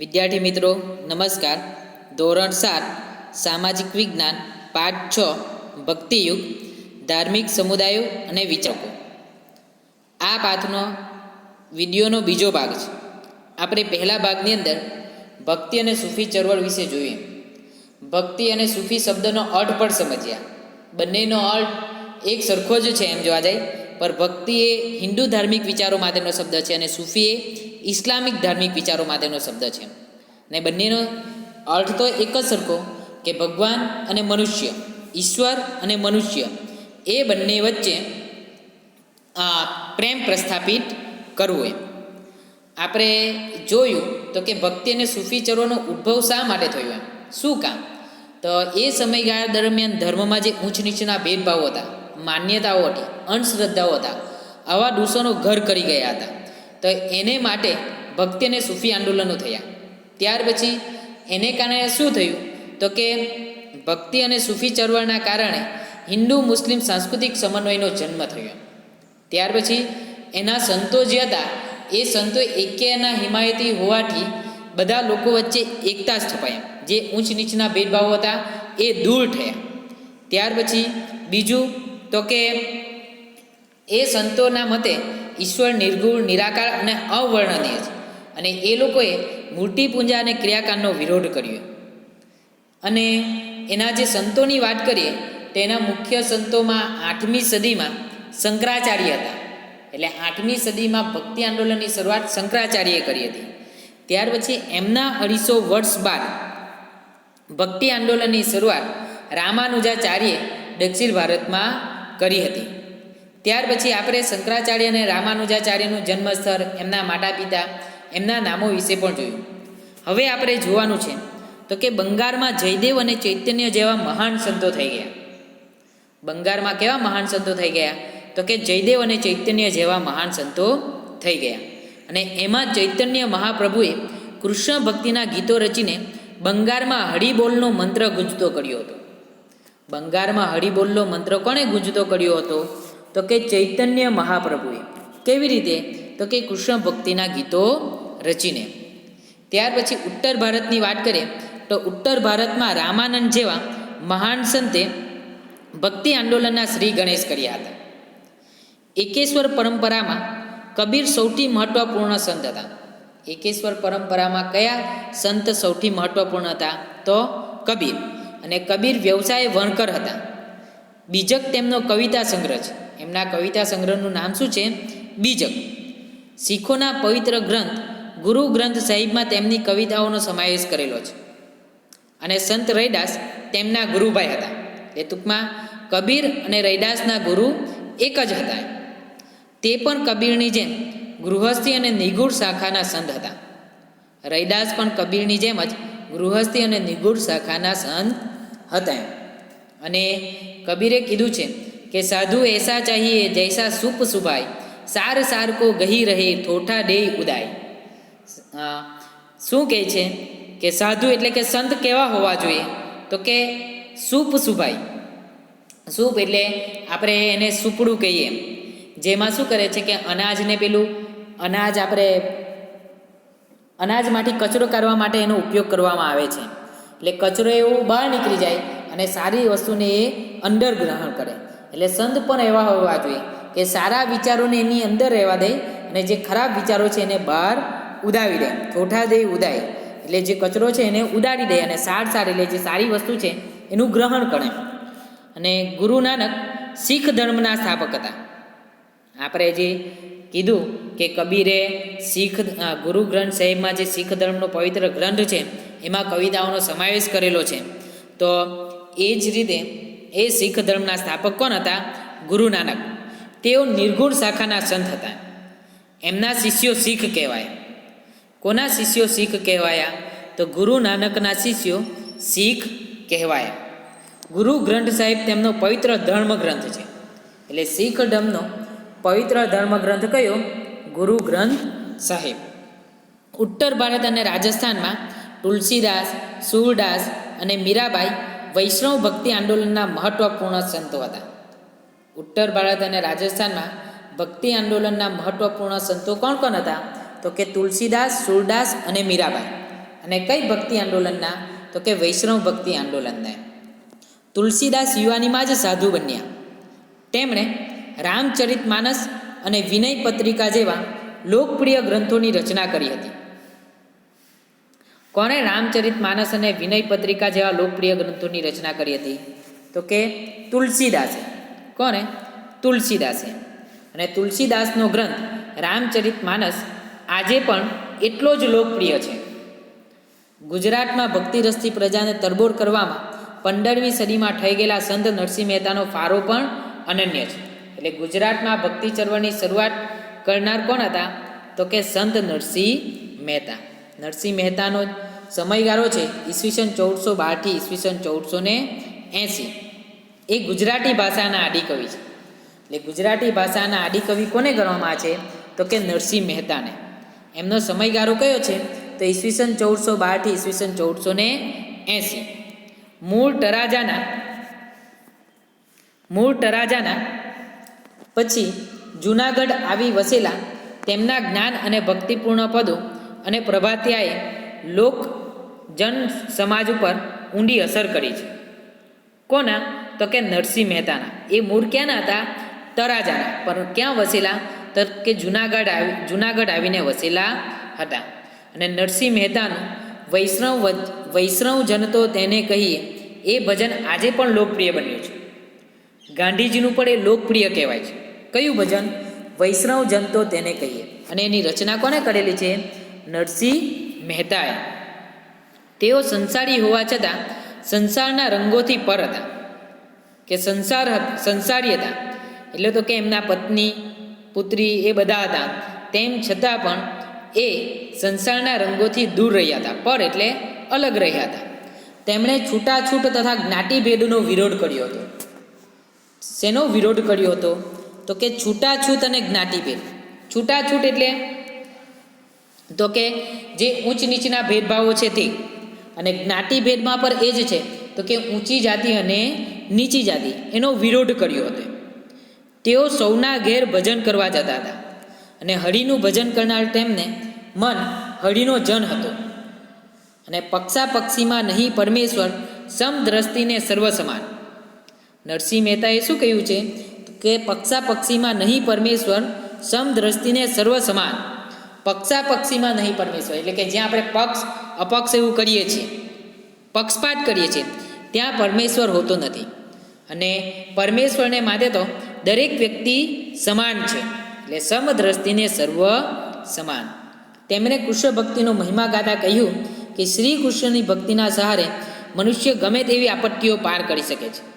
વિદ્યાર્થી મિત્રો, નમસ્કાર. ધોરણ સાત, સામાજિક વિજ્ઞાન, પાઠ છ, ભક્તિયુગ, ધાર્મિક સમુદાયો અને વિચારકો. આ પાઠનો વિડીયોનો બીજો ભાગ છે. આપણે પહેલા ભાગની અંદર ભક્તિ અને સૂફી ચળવળ વિશે જોઈએ. ભક્તિ અને સૂફી શબ્દનો અર્થ પણ સમજ્યા બંનેનો અર્થ એક સરખો જ છે એમ જોવા જાય. પર ભક્તિ એ હિન્દુ ધાર્મિક વિચારો માટેનો શબ્દ છે અને સૂફી એ ઇસ્લામિક ધાર્મિક વિચારો માટેનો શબ્દ છે. ને બંનેનો અર્થ તો એક જ સરખો કે ભગવાન અને મનુષ્ય, ઈશ્વર અને મનુષ્ય એ બંને વચ્ચે પ્રેમ પ્રસ્થાપિત કરવો એમ. આપણે જોયું તો કે ભક્તિ અને સૂફીચરોનો ઉદ્ભવ શા માટે થયો એમ? શું કામ? તો એ સમયગાળા દરમિયાન ધર્મમાં જે ઊંચ નીચના ભેદભાવ હતા માન્યતાઓ હતી, અંધશ્રદ્ધાઓ હતા. આવા દુષણો ઘર કરી ગયા હતા. તો એને માટે ભક્તિ અને સૂફી આંદોલનો થયા. ત્યાર પછી એને કારણે શું થયું? તો કે ભક્તિ અને સૂફી ચળવળના કારણે હિન્દુ, મુસ્લિમ સાંસ્કૃતિક સમન્વયનો જન્મ થયો. ત્યાર પછી એના સંતો જે હતા, એ સંતો એકેના હિમાયતી હોવાથી બધા લોકો વચ્ચે એકતા જ થપાયા જે ઊંચ નીચના ભેદભાવો હતા, એ દૂર થયા. ત્યાર પછી બીજું તો કે એ સંતોના મતે ઈશ્વર નિર્ગુણ, નિરાકાર અને અવર્ણનીય છે. અને એ લોકોએ મૂર્તિ પૂજા અને ક્રિયાકાંડનો વિરોધ કર્યો. અને એના જે સંતોની વાત કરીએ, તેના મુખ્ય સંતોમાં આઠમી સદીમાં શંકરાચાર્ય હતા. એટલે આઠમી સદીમાં ભક્તિ આંદોલનની શરૂઆત શંકરાચાર્યએ કરી હતી. ત્યાર પછી એમના અઢીસો વર્ષ બાદ ભક્તિ આંદોલનની શરૂઆત રામાનુજાચાર્યે દક્ષિણ ભારતમાં કરી હતી. ત્યાર પછી આપણે શંકરાચાર્ય અને રામાનુજાચાર્યનું જન્મસ્થળ એમના માતા પિતા એમના નામો વિશે પણ જોયું. હવે આપણે જોવાનું છે, તો કે બંગાળમાં જયદેવ અને ચૈતન્ય જેવા મહાન સંતો થઈ ગયા. બંગાળમાં કેવા મહાન સંતો થઈ ગયા? તો કે જયદેવ અને ચૈતન્ય જેવા મહાન સંતો થઈ ગયા. અને એમાં ચૈતન્ય મહાપ્રભુએ કૃષ્ણ ભક્તિના ગીતો રચીને બંગાળમાં હરિબોલનો મંત્ર ગુંજતો કર્યો હતો. બંગાળમાં હરિબોલનો મંત્ર કોણે ગુંજતો કર્યો હતો? તો કે ચૈતન્ય મહાપ્રભુએ. કેવી રીતે? તો કે કૃષ્ણ ભક્તિના ગીતો રચીને. ત્યાર પછી ઉત્તર ભારતની વાત કરીએ, તો ઉત્તર ભારતમાં રામાનંદ જેવા મહાન સંતે ભક્તિ આંદોલનના શ્રી ગણેશ કર્યા હતા. એકેશ્વર પરંપરામાં કબીર સૌથી મહત્વપૂર્ણ સંત હતા. એકેશ્વર પરંપરામાં કયા સંત સૌથી મહત્વપૂર્ણ હતા? તો કબીર. અને કબીર વ્યવસાય વણકર હતા. બીજક તેમનો કવિતા સંગ્રહ છે. એમના કવિતા સંગ્રહનું નામ શું છે? બીજક. શીખોના પવિત્ર ગ્રંથ, ગુરુ ગ્રંથ સાહિબમાં તેમની કવિતાઓનો સમાવેશ કરેલો છે. અને સંત રૈદાસ તેમના ગુરુભાઈ હતા. એ ટૂંકમાં, કબીર અને રૈદાસના ગુરુ એક જ હતા. તે પણ કબીરની જેમ ગૃહસ્થી અને નિગુઢ શાખાના સંત હતા. રૈદાસ પણ કબીરની જેમ જ ગૃહસ્થી અને નિગુઢ શાખાના સંત હતા અને કબીરે કીધું છે કે, સાધુ એસા ચાહીએ, જૈસા સુપ સુભાય. સાર સાર કો ગહી રહે, થોઠા ડે ઉદાય. શું કહે છે? કે, સાધુ એટલે કે સંત કેવા હોવા જોઈએ? તો કે, સૂપ સુભાઈ સૂપ એટલે આપણે એને સૂપડું કહીએ જેમાં શું કરે છે કે, અનાજને પેલું અનાજ આપણે અનાજમાંથી કચરો કાઢવા માટે એનો ઉપયોગ કરવામાં આવે છે. એટલે કચરો એવો બહાર નીકળી જાય અને સારી વસ્તુને એ અંદર ગ્રહણ કરે. એટલે સંત પણ એવા હોવા જોઈએ કે સારા વિચારોને એની અંદર રહેવા દે અને જે ખરાબ વિચારો છે એને બહાર ઉદાવી દે. ઠોઠા દે ઉદાય એટલે જે કચરો છે એને ઉડાડી દે અને સાર સાર એટલે જે સારી વસ્તુ છે એનું ગ્રહણ કરે. અને ગુરુ નાનક શીખ ધર્મના સ્થાપક હતા. આપણે જે કીધું કે કબીરે શીખ ગુરુ ગ્રંથ સાહેબમાં જે શીખ ધર્મનો પવિત્ર ગ્રંથ છે એમાં કવિતાઓનો સમાવેશ કરેલો છે. તો એ જ રીતે એ શીખ ધર્મના સ્થાપક કોણ હતા? ગુરુ નાનક. તેઓ નિર્ગુણ શાખાના સંત હતા. એમના શિષ્યો શીખ કહેવાય. કોના શિષ્યો શીખ કહેવાયા? તો ગુરુ નાનકના શિષ્યો શીખ કહેવાય. ગુરુ ગ્રંથ સાહેબ તેમનો પવિત્ર ધર્મ ગ્રંથ છે. એટલે શીખ ધર્મનો પવિત્ર ધર્મ ગ્રંથ કયો? ગુરુ ગ્રંથ સાહેબ. ઉત્તર ભારત અને રાજસ્થાનમાં તુલસીદાસ, સુરદાસ અને મીરાબાઈ વૈષ્ણવ ભક્તિ આંદોલનના મહત્વપૂર્ણ સંતો હતા. ઉત્તર ભારત અને રાજસ્થાનમાં ભક્તિ આંદોલનના મહત્વપૂર્ણ સંતો કોણ કોણ હતા? તો કે તુલસીદાસ, સુરદાસ અને મીરાબાઈ. અને કઈ ભક્તિ આંદોલનના? તો કે વૈષ્ણવ ભક્તિ આંદોલનના. તુલસીદાસ યુવાનીમાં જ સાધુ બન્યા. તેમણે રામચરિત માનસ અને વિનય પત્રિકા જેવા લોકપ્રિય ગ્રંથોની રચના કરી હતી. કોણે રામચરિત માનસ અને વિનય પત્રિકા જેવા લોકપ્રિય ગ્રંથોની રચના કરી હતી? તો કે તુલસીદાસે. કોને તુલસીદાસે. અને તુલસીદાસનો ગ્રંથ રામચરિત માનસ આજે પણ એટલો જ લોકપ્રિય છે. ગુજરાતમાં ભક્તિરસથી પ્રજાને તરબોળ કરવામાં પંદરમી સદીમાં થઈ ગયેલા સંત નરસિંહ મહેતાનો ફારો પણ અનન્ય છે. એટલે ગુજરાતમાં ભક્તિ ચળવળની શરૂઆત કરનાર કોણ હતા? તો કે સંત નરસિંહ મહેતા. નરસિંહ મહેતાનો સમયગાળો છે, ઈસવીસન ચૌદસો બારથી ઈસવીસન ચૌદસો ને એંસી. એ ગુજરાતી ભાષાના આદિકવિ છે. એટલે ગુજરાતી ભાષાના આદિકવિ કોને ગણવામાં છે? તો કે નરસિંહ મહેતાને. એમનો સમયગાળો કયો છે? તો ઈસવીસન ચૌદસો બારથી ઈસવીસન ચૌદસો ને એંસી. મૂળ તરાજાના મૂળ તરાજાના પછી જૂનાગઢ આવી વસેલા તેમના જ્ઞાન અને ભક્તિપૂર્ણ પદો અને પ્રભાત્યાએ લોક જન સમાજ ઉપર ઊંડી અસર કરી છે. કોના? તો કે નરસિંહ મહેતાના. એ મૂળ ક્યાંના હતા? તરાજાના. પણ ક્યાં વસેલા? તો કે જુનાગઢ આવી, જુનાગઢ આવીને વસેલા હતા. અને નરસિંહ મહેતાનું વૈષ્ણવ વૈષ્ણવ જન તો તેને કહીએ, એ ભજન આજે પણ લોકપ્રિય બન્યું છે. ગાંધીજીનું પણ એ લોકપ્રિય કહેવાય છે. કયું ભજન? વૈષ્ણવ જન તો તેને કહીએ. અને એની રચના કોને કરેલી છે? નરસિંહ મહેતાએ. તેઓ સંસારી હોવા છતાં સંસારના રંગોથી પર હતા. કે સંસાર સંસારી હતા. એટલે તો કે એમના પત્ની, પુત્રી એ બધા હતા. તેમ છતાં પણ એ સંસારના રંગોથી દૂર રહ્યા હતા. પર એટલે અલગ રહ્યા હતા. તેમણે છૂટાછૂટ તથા જ્ઞાતિભેદનો વિરોધ કર્યો હતો. શેનો વિરોધ કર્યો હતો? તો કે છૂટાછૂત અને જ્ઞાતિભેદ. છૂટાછૂટ એટલે તો કે જે ઊંચ નીચના ભેદભાવો છે તે. અને જ્ઞાતિભેદમાં પણ એ જ છે. તો કે ઊંચી જાતિ અને નીચી જાતિ. એનો વિરોધ કર્યો હતો. તેઓ સૌના ઘેર ભજન કરવા જતા હતા. અને હરિનું ભજન કરનાર તેમને મન હરિનો જન હતો. અને પક્ષા પક્ષીમાં નહીં પરમેશ્વર સમદ્રષ્ટિને સર્વ સમાન નરસિંહ મહેતાએ શું કહ્યું છે? કે પક્ષા પક્ષીમાં નહીં પરમેશ્વર સમદ્રષ્ટિને સર્વ સમાન પક્ષા પક્ષીમાં નહીં પરમેશ્વર. એટલે કે જ્યાં આપણે પક્ષ, અપક્ષ એવું કરીએ છીએ, પક્ષપાત કરીએ છીએ, ત્યાં પરમેશ્વર હોતો નથી. અને પરમેશ્વરને માટે તો દરેક વ્યક્તિ સમાન છે. એટલે સમદ્રષ્ટિને સર્વ સમાન. તેમણે કૃષ્ણ ભક્તિનો મહિમા ગાતા કહ્યું કે શ્રી કૃષ્ણની ભક્તિના સહારે મનુષ્ય ગમે તેવી આપત્તિઓ પાર કરી શકે છે.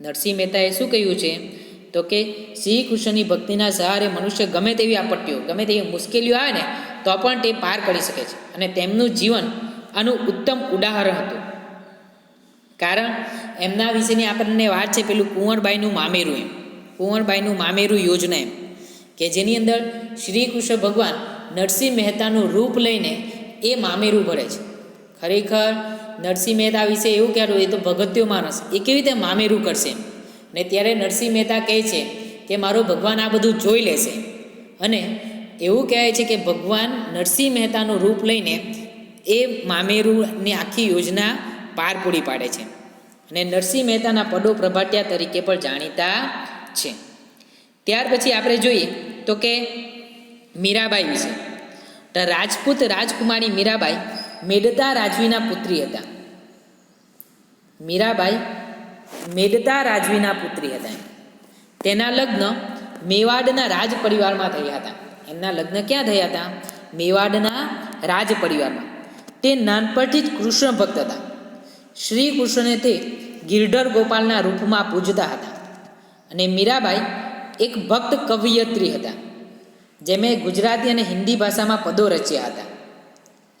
નરસિંહ મહેતાએ શું કહ્યું છે? તો કે શ્રી કૃષ્ણની ભક્તિના સહારે મનુષ્ય ગમે તેવી આપત્તિઓ, ગમે તેવી મુશ્કેલીઓ આવે ને, તો પણ તે પાર કરી શકે છે. અને તેમનું જીવન આનું ઉત્તમ ઉદાહરણ હતું. કારણ એમના વિશેની આપણને વાત છે પેલું કુંવરબાઈનું મામેરું એમ. કુંવરબાઈનું મામેરું યોજના એમ. કે જેની અંદર શ્રી કૃષ્ણ ભગવાન નરસિંહ મહેતાનું રૂપ લઈને એ મામેરું ભરે છે. ખરેખર નરસિંહ મહેતા વિશે એવું કહેવું એ તો ભગત્યો માણસ. એ કેવી રીતે મામેરું કરશે એમ? ને ત્યારે નરસિંહ મહેતા કહે છે કે મારો ભગવાન આ બધું જોઈ લેશે અને એવું કહેવાય છે કે ભગવાન નરસિંહ મહેતાનું રૂપ લઈને એ મામેરુની આખી યોજના પાર પૂરી પાડે છે. અને નરસિંહ મહેતાના પડો પ્રભાટિયા તરીકે પણ જાણીતા છે. ત્યાર પછી આપણે જોઈએ તો કે મીરાબાઈ વિશે. રાજપૂત રાજકુમારી મીરાબાઈ મેડતા રાજવીના પુત્રી હતા. મીરાબાઈ મેડતા રાજવીના પુત્રી હતા તેના લગ્ન મેવાડના રાજ પરિવારમાં થયા હતા. એમના લગ્ન ક્યાં થયા હતા? મેવાડના રાજ પરિવારમાં તે નાનપણથી જ કૃષ્ણ ભક્ત હતા. શ્રી કૃષ્ણને તે ગિરધર ગોપાલના રૂપમાં પૂજતા હતા. અને મીરાબાઈ એક ભક્ત કવિયત્રી હતા, જેમણે ગુજરાતી અને હિન્દી ભાષામાં પદો રચ્યા હતા.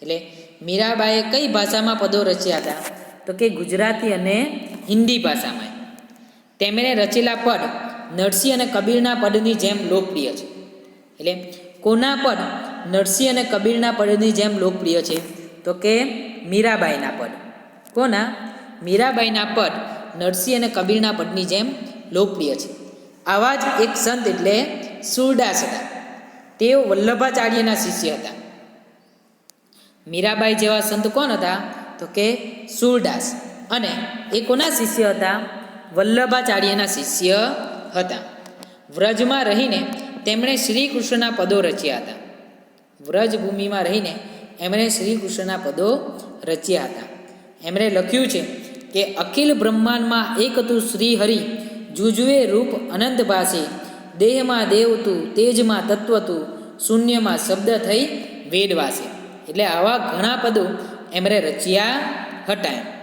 એટલે મીરાબાઈએ કઈ ભાષામાં પદો રચ્યા હતા? તો કે ગુજરાતી અને હિન્દી ભાષામાં. તેમણે રચેલા પદ નરસિંહ અને કબીરના પદની જેમ લોકપ્રિય છે. એટલે કોના પદ નરસિંહ અને કબીરના પદની જેમ લોકપ્રિય છે? તો કે મીરાબાઈના પદ. કોના? મીરાબાઈના પદ નરસિંહ અને કબીરના પદની જેમ લોકપ્રિય છે. આવા જ એક સંત એટલે સુરદાસ હતા તેઓ વલ્લભાચાર્યના શિષ્ય હતા. મીરાબાઈ જેવા સંત કોણ હતા? તો કે સુરદાસ. અને એ કોના શિષ્ય હતા? વલ્લભાચાર્યના શિષ્ય હતા. વ્રજમાં રહીને તેમણે શ્રી કૃષ્ણના પદો રચ્યા હતા. વ્રજભૂમિમાં રહીને એમણે શ્રી કૃષ્ણના પદો રચ્યા હતા. એમણે લખ્યું છે કે, અખિલ બ્રહ્માંડમાં એક તું શ્રી હરિ જુજુએ રૂપ અનંત ભાષે દેહમાં દેવ તું, તેજમાં તત્વ તું, શૂન્યમાં શબ્દ થઈ વેદવાસે એટલે આવા ઘણા પદો એમણે રચ્યા હતા. એમ